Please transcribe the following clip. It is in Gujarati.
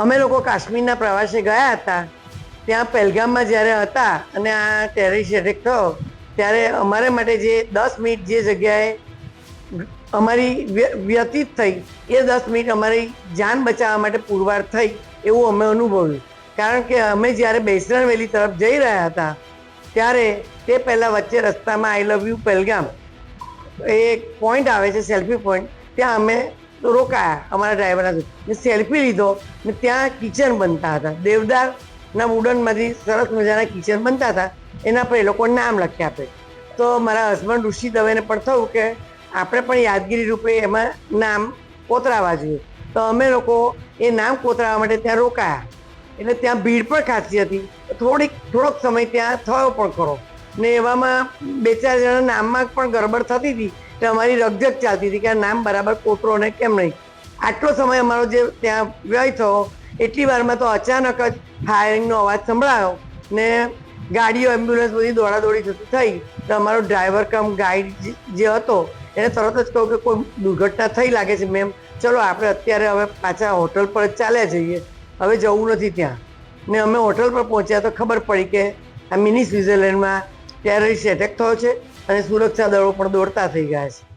અમે લોકો કાશ્મીરના પ્રવાસે ગયા હતા. ત્યાં પહેલગામમાં જ્યારે હતા અને આ ટેરિસ એટેક થયો, ત્યારે અમારા માટે જે દસ મિનિટ જે જગ્યાએ અમારી વ્ય- વ્યતીત થઈ, એ દસ મિનિટ અમારી જાન બચાવવા માટે પુરવાર થઈ એવું અમે અનુભવ્યું. કારણ કે અમે જ્યારે બેસરણ વેલી તરફ જઈ રહ્યા હતા, ત્યારે તે પહેલાં વચ્ચે રસ્તામાં આઈ લવ યુ પહેલગામ. એ પોઈન્ટ આવે છે સેલ્ફી પોઈન્ટ ત્યાં અમે રોકાયા અમારા ડ્રાઈવરના ને સેલ્ફી લીધો. ને ત્યાં કિચન બનતા હતા. દેવદારના વુડનમાંથી સરસ મજાના કિચન બનતા હતા. એના પર એ લોકો નામ લખી આપે. તો મારા હસબન્ડ ઋષિ દવેને પણ થયું કે આપણે પણ યાદગીરી રૂપે એમાં નામ કોતરાવા જોઈએ. તો અમે લોકો એ નામ કોતરાવા માટે ત્યાં રોકાયા. એટલે ત્યાં ભીડ પણ ખાસી હતી. થોડીક, થોડોક સમય ત્યાં થયો પણ ખરો. ને એવામાં બે ચાર જણા નામમાં પણ ગડબડ થતી હતી એટલે અમારી રગજગ ચાલતી હતી કે આ નામ બરાબર કોતરો ને કેમ નહીં. આટલો સમય અમારો જે ત્યાં વ્યય થયો, એટલી વારમાં તો અચાનક જ ફાયરિંગનો અવાજ સંભળાયો ને ગાડીઓ એમ્બ્યુલન્સ બધી દોડાદોડી થતી થઈ તો અમારો ડ્રાઈવર કમ ગાઈડ જે- જે હતો એને તરત જ કહ્યું કે કોઈ દુર્ઘટના થઈ લાગે છે મેમ ચલો આપણે અત્યારે હવે પાછા હોટલ પર જ ચાલ્યા જઈએ. હવે જવું નથી ત્યાં. ને અમે હોટલ પર પહોંચ્યા તો ખબર પડી કે આ મિની સ્વિટ્ઝરલેન્ડમાં ટેરરિસ્ટ એટેક થયો છે અને સુરક્ષા દળો પણ દોડતા થઈ ગયા છે.